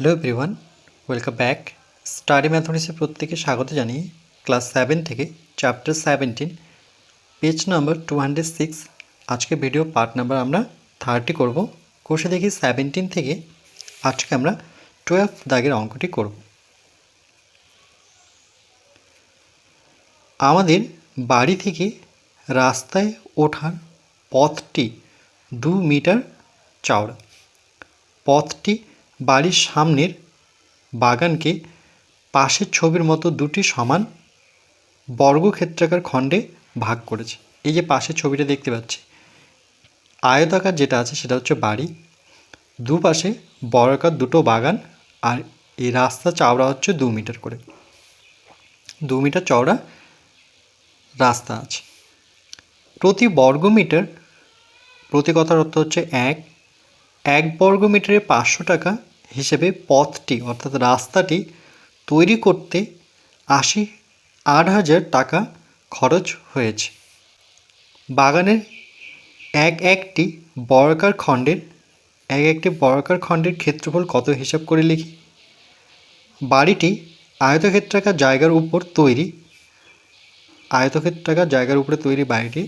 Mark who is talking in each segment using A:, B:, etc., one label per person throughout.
A: Hello everyone welcome back study ম্যাথমেটিক্সে প্রত্যেকে স্বাগত জানিয়ে ক্লাস সেভেন থেকে chapter seventeen page number two hundred six আজকে ভিডিও পার্ট নাম্বার আমরা থার্টি করব। কোষে দেখি সেভেন্টিন থেকে আজকে আমরা টুয়েলভ দাগের অঙ্কটি করব। আমাদের বাড়ি থেকে রাস্তায় ওঠার পথটি দু মিটার চওড়া। পথটি বাড়ির সামনের বাগানকে পাশের ছবির মতো দুটি সমান বর্গক্ষেত্রাকার খণ্ডে ভাগ করেছে। এই যে পাশের ছবিটা দেখতে পাচ্ছি, আয়তাকার যেটা আছে সেটা হচ্ছে বাড়ি। দুপাশে বর্গাকার দুটো বাগান আর এই রাস্তা চওড়া হচ্ছে দু মিটার করে। দু মিটার চওড়া রাস্তা আছে। প্রতি বর্গ মিটার, প্রতি কথার অর্থ হচ্ছে এক এক বর্গ মিটারে পাঁচশো টাকা হিসেবে পথটি, অর্থাৎ রাস্তাটি তৈরি করতে আশি আট হাজার টাকা খরচ হয়েছে। বাগানের এক একটি বর্গাকার খণ্ডের, এক একটি বর্গাকার খণ্ডের ক্ষেত্রফল কত হিসাব করে লিখি? বাড়িটি আয়তক্ষেত্রাকার জায়গার উপর তৈরি। আয়তক্ষেত্রাকার জায়গার উপরে তৈরি বাড়িটি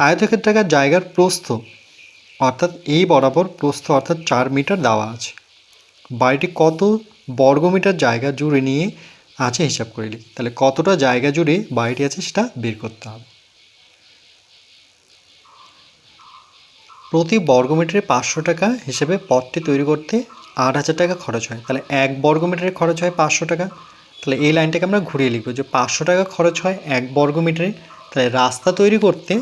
A: আয়তক্ষেত্রাকার জায়গার প্রস্থ, অর্থাৎ এই বরাবর প্রস্থ, অর্থাৎ চার মিটার দেওয়া আছে। বাড়িটি কত বর্গমিটার জায়গা জুড়ে নিয়ে আছে হিসাব করে লিখি তাহলে কতটা জায়গা জুড়ে বাড়িটি আছে সেটা বের করতে হবে। প্রতি বর্গমিটারে পাঁচশো টাকা হিসেবে পথটি তৈরি করতে আট হাজার টাকা খরচ হয়। তাহলে এক বর্গমিটারে খরচ হয় পাঁচশো টাকা। তাহলে এই লাইনটাকে আমরা ঘুরিয়ে লিখব যে পাঁচশো টাকা খরচ হয় এক বর্গমিটারে। তাহলে রাস্তা তৈরি করতে,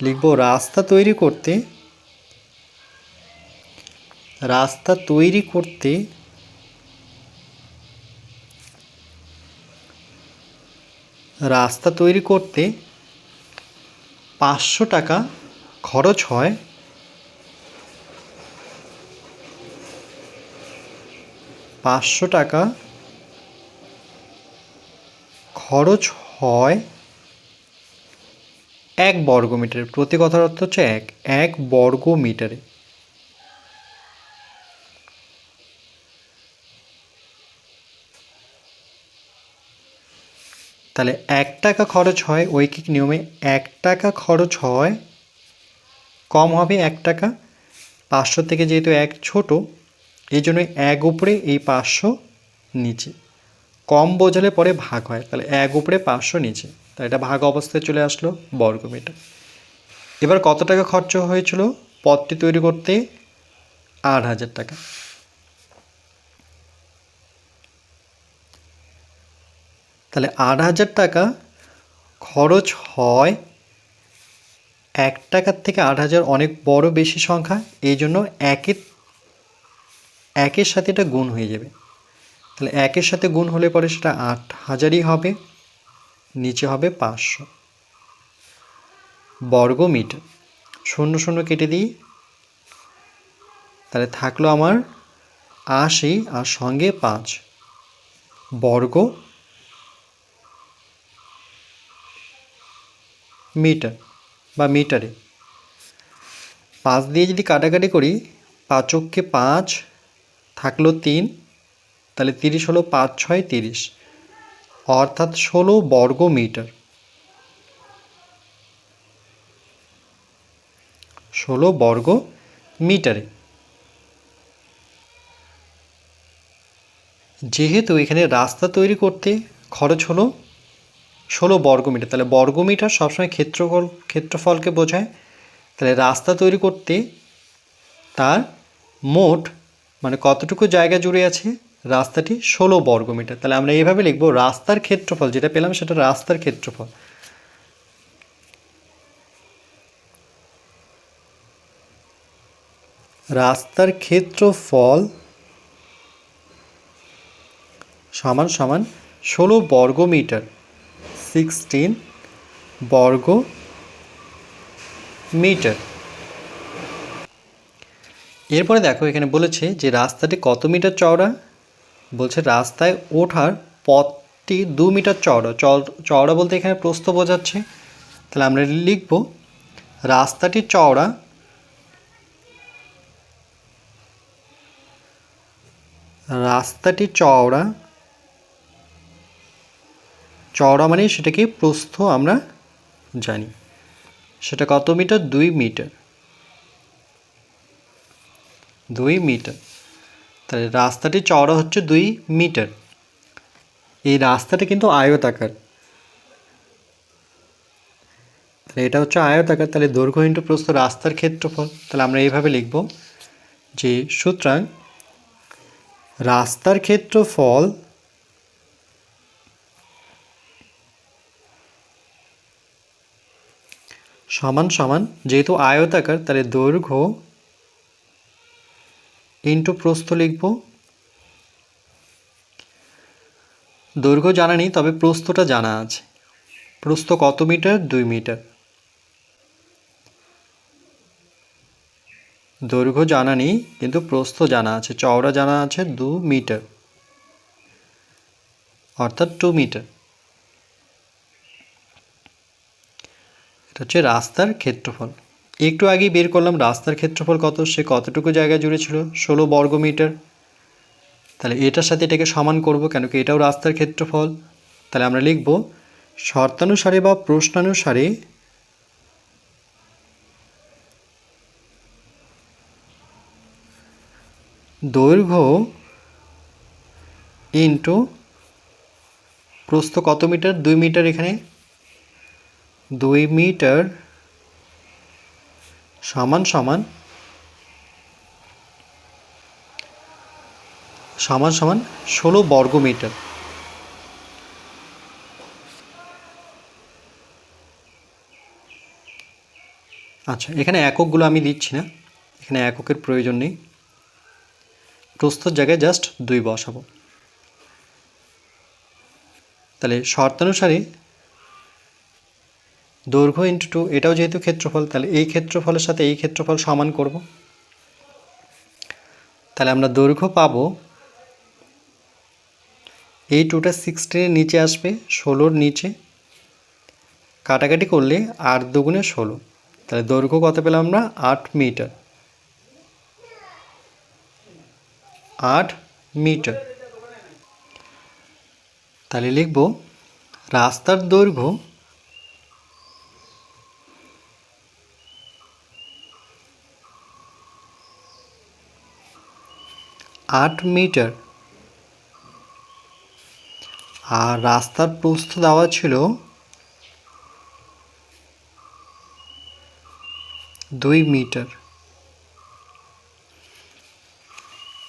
A: লিখব রাস্তা তৈরি করতে রাস্তা তৈরি করতে রাস্তা তৈরি করতে পাঁচশো টাকা খরচ হয়। পাঁচশো টাকা খরচ হয় এক বর্গ মিটারে প্রতি কথার অর্থ হচ্ছে এক এক বর্গ তাহলে এক টাকা খরচ হয় ঐকিক নিয়মে এক টাকা খরচ হয়, কম হবে এক টাকা। পাঁচশো থেকে যেহেতু এক ছোট এই জন্য এক উপরে এই পাঁচশো নিচে। কম বোঝালে পরে ভাগ হয়, তাহলে এক উপরে পাঁচশো নিচে। তাই এটা ভাগ অবস্থায় চলে আসলো বর্গ মিটার এবার কত টাকা খরচ হয়েছিল? পথটি তৈরি করতে আট হাজার টাকা। তাহলে আট হাজার টাকা খরচ হয় এক টাকার থেকে আট হাজার অনেক বড় বেশি সংখ্যা, এই জন্য একের একের সাথে এটা গুণ হয়ে যাবে। তাহলে একের সাথে গুণ হলে পরে সেটা আট হাজারই হবে, নিচে হবে পাঁচশো বর্গ মিটার। শূন্য শূন্য কেটে দিই। তাহলে থাকল আমার আশি, আর সঙ্গে পাঁচ বর্গ মিটার বা মিটারে। পাঁচ দিয়ে যদি কাটাকাটি করি পাঁচককে পাঁচ থাকল তিন, তাহলে তিরিশ হলো পাঁচ, ছয়, তিরিশ। অর্থাৎ ষোলো বর্গ মিটার। ষোলো বর্গ মিটারে। যেহেতু এখানে রাস্তা তৈরি করতে খরচ হলো ষোলো বর্গমিটার। তাহলে বর্গমিটার সবসময় ক্ষেত্রফল, ক্ষেত্রফলকে বোঝায়। তাহলে রাস্তা তৈরি করতে তার মোট মানে কতটুকু জায়গা জুড়ে আছে? রাস্তাটি ষোলো বর্গমিটার। তাহলে আমরা এইভাবে লিখব, রাস্তার ক্ষেত্রফল, যেটা পেলাম সেটা রাস্তার ক্ষেত্রফল। রাস্তার ক্ষেত্রফল সমান সমান ষোলো বর্গ মিটার সিক্সটিন বর্গ মিটার। এরপরে দেখো এখানে বলেছে যে রাস্তাটি কত মিটার চওড়া? বলছে রাস্তায় ওঠার পথটি দু মিটার চওড়া। চওড়া বলতে এখানে প্রস্থ বোঝাচ্ছে। তাহলে আমরা লিখব, রাস্তাটি চওড়া রাস্তাটি চওড়া চওড়া মানে সেটাকে প্রস্থ আমরা জানি। সেটা কত মিটার? দুই মিটার। দুই মিটার। তাহলে রাস্তাটি চওড়া হচ্ছে দুই মিটার। এই রাস্তাটা কিন্তু আয়তাকার। তাহলে এটা হচ্ছে আয়তাকার। তাহলে দৈর্ঘ্য ইন্টু প্রস্থ রাস্তার ক্ষেত্রফল। তাহলে আমরা এইভাবে লিখব যে সুতরাং রাস্তার ক্ষেত্রফল সমান সমান যেহেতু আয়তাকার, তাহলে দৈর্ঘ্য ইন্টু প্রস্থ লিখব। দৈর্ঘ্য জানা নেই, তবে প্রস্থটা জানা আছে। প্রস্থ কত মিটার? দুই মিটার। দৈর্ঘ্য জানা নেই, কিন্তু প্রস্থ জানা আছে, চওড়া জানা আছে, দু মিটার। অর্থাৎ টু মিটার এটা হচ্ছে রাস্তার ক্ষেত্রফল। একটু আগেই বের করলাম, রাস্তার ক্ষেত্রফল কত? সে কতটুকু জায়গা জুড়ে ছিল? ষোলো বর্গ মিটার তাহলে এটার সাথে এটাকে সমান করব কেন কি? এটাও রাস্তার ক্ষেত্রফল। তাহলে আমরা লিখব, শর্তানুসারে বা প্রশ্নানুসারে দৈর্ঘ্য ইন্টু প্রস্থ কত মিটার? দুই মিটার এখানে। দুই মিটার সমান সমান সমান সমান ষোলো বর্গ মিটার। আচ্ছা এখানে এককগুলো আমি দিচ্ছি না। এখানে এককের প্রয়োজন নেই। প্রস্তর জায়গায় জাস্ট দুই বসাবো। তাহলে শর্তানুসারে দৈর্ঘ্য ইন্টু টু এটাও যেহেতু ক্ষেত্রফল, তাহলে এই ক্ষেত্রফলের সাথে এই ক্ষেত্রফল সমান করব। তাহলে আমরা দৈর্ঘ্য পাবো, এই টুটা সিক্সটিনের নিচে আসবে, ষোলোর নিচে। কাটাকাটি করলে আট দুগুণে ষোলো। তাহলে দৈর্ঘ্য কত পেলাম আমরা? আট মিটার। আট মিটার। তাহলে লিখব, রাস্তার দৈর্ঘ্য আট মিটার। আর রাস্তার প্রস্থ দেওয়া ছিল দুই মিটার।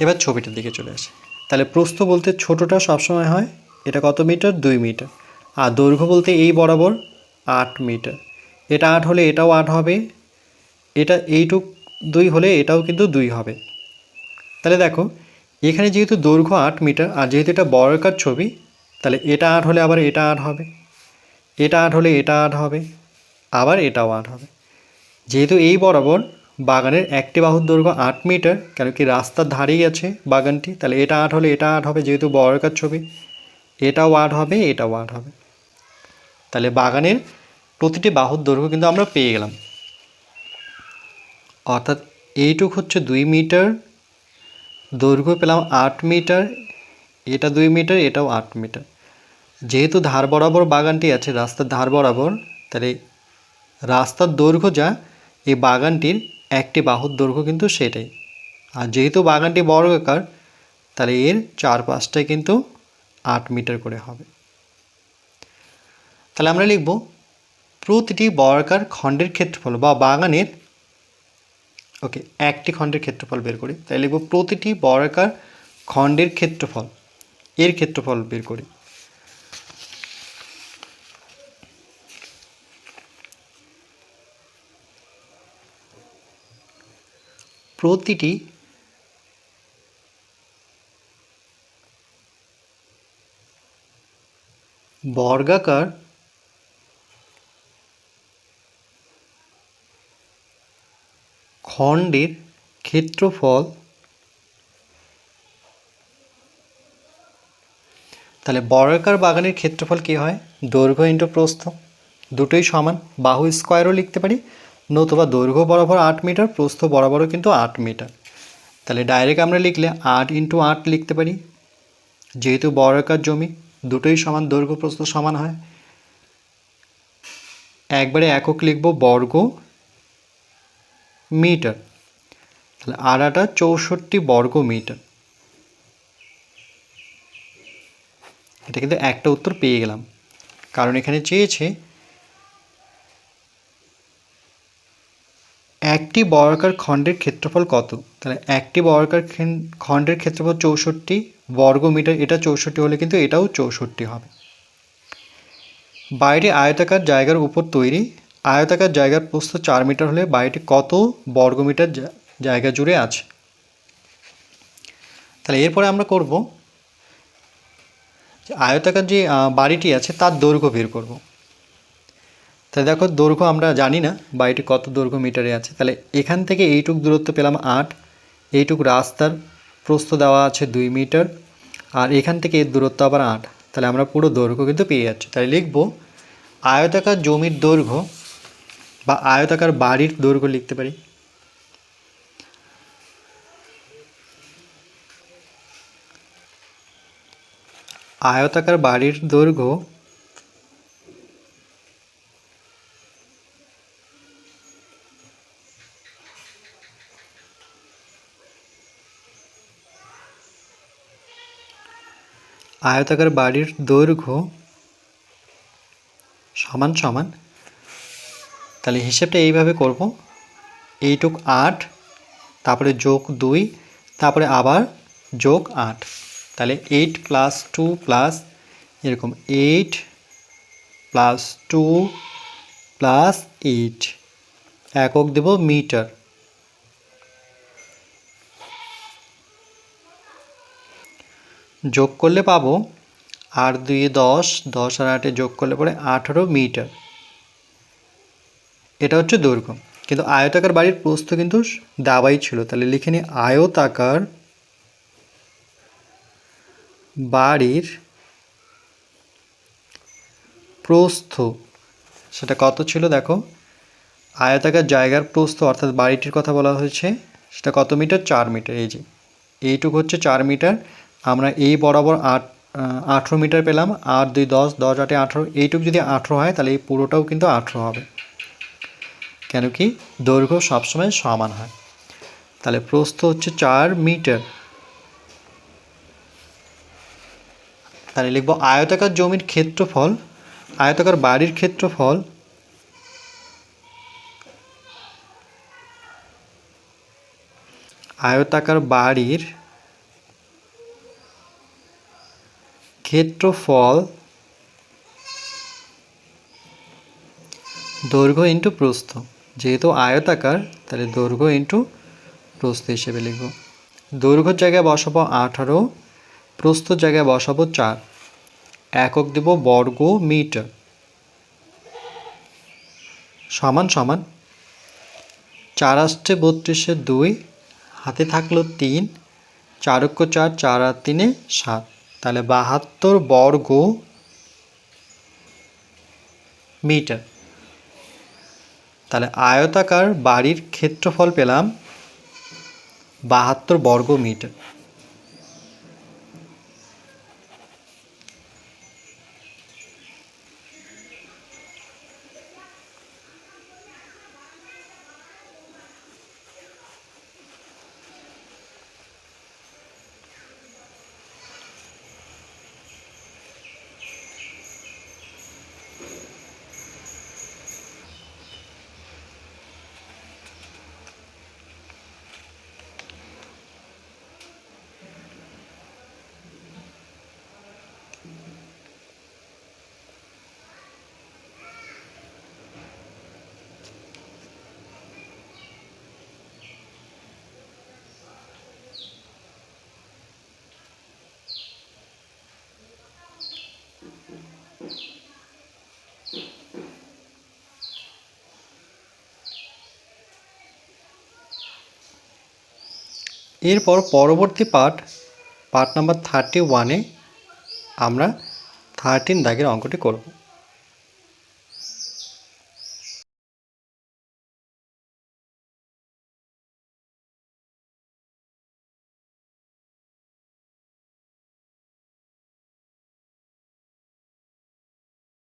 A: এবার ছবিটার দিকে চলে আসে। তাহলে প্রস্থ বলতে ছোটোটা সবসময় হয়, এটা কত মিটার? দুই মিটার। আর দৈর্ঘ্য বলতে এই বরাবর আট মিটার। এটা আট হলে এটাও আট হবে, এটা এইটুক দুই হলে এটাও কিন্তু দুই হবে। তাহলে দেখো এখানে যেহেতু দৈর্ঘ্য আট মিটার, আর যেহেতু এটা বর্গাকার ছবি, তাহলে এটা আট হলে আবার এটা আট হবে। এটা আট হলে এটা আট হবে, আবার এটাও আট হবে। যেহেতু এই বরাবর বাগানের একটি বাহুর দৈর্ঘ্য আট মিটার, কেন কি রাস্তার ধারেই আছে বাগানটি, তাহলে এটা আট হলে এটা আট হবে যেহেতু বর্গাকার ছবি। এটাও আট হবে, এটাও আট হবে। তাহলে বাগানের প্রতিটি বাহুর দৈর্ঘ্য কিন্তু আমরা পেয়ে গেলাম। অর্থাৎ এইটুক হচ্ছে দুই মিটার দৈর্ঘ্য পেলাম আট মিটার, এটা দুই মিটার, এটাও আট মিটার। যেহেতু ধার বরাবর বাগানটি আছে, রাস্তার ধার বরাবর, তাহলে রাস্তার দৈর্ঘ্য যা, এই বাগানটির একটি বাহুর দৈর্ঘ্য কিন্তু সেটাই। আর যেহেতু বাগানটি বর্গাকার তাহলে এর চারপাশটায় কিন্তু আট মিটার করে হবে। তাহলে আমরা লিখব, প্রতিটি বর্গাকার খণ্ডের ক্ষেত্রফল বা বাগানের ওকে একটি খণ্ডের ক্ষেত্রফল বের করি। তাই লিখব প্রতিটি বর্গাকার খণ্ডের ক্ষেত্রফল। এর ক্ষেত্রফল বের করি। প্রতিটি বর্গাকার খণ্ডের ক্ষেত্রফল তাহলে বর্গাকার বাগানের ক্ষেত্রফল কী হয়? দৈর্ঘ্য ইন্টু প্রস্থ। দুটোই সমান। বাহু স্কোয়ারও লিখতে পারি। নতুবা দৈর্ঘ্য বরাবর আট মিটার প্রস্থ বরাবরও কিন্তু আট মিটার তাহলে ডাইরেক্ট আমরা লিখলে আট ইন্টু আট লিখতে পারি। যেহেতু বর্গাকার জমি, দুটোই সমান, দৈর্ঘ্য, প্রস্থ সমান হয়। একবারে একক লিখব বর্গ মিটার। তাহলে আড়াটা চৌষট্টি বর্গ মিটার। এটা কিন্তু একটা উত্তর পেয়ে গেলাম। কারণ এখানে চেয়েছে একটি বর্গাকার খণ্ডের ক্ষেত্রফল কত? তাহলে একটি বর্গাকার খণ্ডের ক্ষেত্রফল চৌষট্টি বর্গ মিটার, এটা চৌষট্টি হলে কিন্তু এটাও চৌষট্টি হবে। বাড়িটি আয়তাকার জায়গার উপর তৈরি আয়তাকার জায়গার প্রস্থ চার মিটার হলে বাড়িটি কত বর্গ মিটার জায়গা জুড়ে আছে? তাহলে এরপরে আমরা করব আয়তাকার যে বাড়িটি আছে তার দৈর্ঘ্য বের করব। তাহলে দেখো দৈর্ঘ্য আমরা জানি না বাড়িটি কত দৈর্ঘ্য মিটারে আছে। তাহলে এখান থেকে এইটুক দূরত্ব পেলাম আট, এইটুক রাস্তার প্রস্থ দেওয়া আছে দুই মিটার, আর এখান থেকে এর দূরত্ব আবার আট। তাহলে আমরা পুরো দৈর্ঘ্য কিন্তু পেয়ে যাচ্ছি। তাই লিখব আয়তাকার জমির দৈর্ঘ্য বা আয়তাকার বাড়ির দৈর্ঘ্য লিখতে পারি। আয়তাকার বাড়ির দৈর্ঘ্য আয়তাকার বাড়ির দৈর্ঘ্য সমান সমান তাহলে হিসেবটা এইভাবে করব। এইটুক আট, তারপরে যোগ দুই, তারপরে আবার যোগ আট। তাহলে এইট প্লাস টু প্লাস এরকম eight plus two plus eight একক দেব মিটার যোগ করলে পাবো আট দুই দশ দশ আর আটে যোগ করলে পরে আঠারো মিটার এটা হচ্ছে দৈর্ঘ্য। কিন্তু আয়তাকার বাড়ির প্রস্থ কিন্তু দাবাই ছিল। তাহলে লিখে নিই আয়তাকার বাড়ির প্রস্থ, সেটা কত ছিল দেখো? আয়তাকার জায়গার প্রস্থ, অর্থাৎ বাড়িটির কথা বলা হয়েছে, সেটা কত মিটার? চার মিটার। এই যে, এইটুকু হচ্ছে চার মিটার। আমরা এই বরাবর আট আঠেরো মিটার পেলাম। আট, দুই, দশ দশ, আটে আঠেরো। এইটুকু যদি আঠেরো হয়, তাহলে এই পুরোটাও কিন্তু আঠেরো হবে। কেন কি দৈর্ঘ্য সবসময় সমান হয়। তাহলে প্রস্থ হচ্ছে চার মিটার। তাহলে লিখব আয়তাকার জমির ক্ষেত্রফল, আয়তাকার বাড়ির ক্ষেত্রফল আয়তাকার বাড়ির ক্ষেত্রফল দৈর্ঘ্য ইন্টু প্রস্থ। যেহেতু আয়তাকার, তাহলে দৈর্ঘ্য ইন্টু প্রস্থ হিসেবে লিখব। দৈর্ঘ্য জায়গায় বসাবো আঠারো, প্রস্থ জায়গায় বসাবো চার। একক দেব বর্গ মিটার। সমান সমান। চার আসছে বত্রিশে দুই, হাতে থাকল তিন চারক্য চার চার আর তিনে সাত। তাহলে বাহাত্তর বর্গ মিটার। তাহলে আয়তাকার বাড়ির ক্ষেত্রফল পেলাম বাহাত্তর বর্গ মিটার এরপর পরবর্তী পার্ট পার্ট নাম্বার থার্টি ওয়ানে আমরা থার্টিন দাগের অঙ্কটি করব।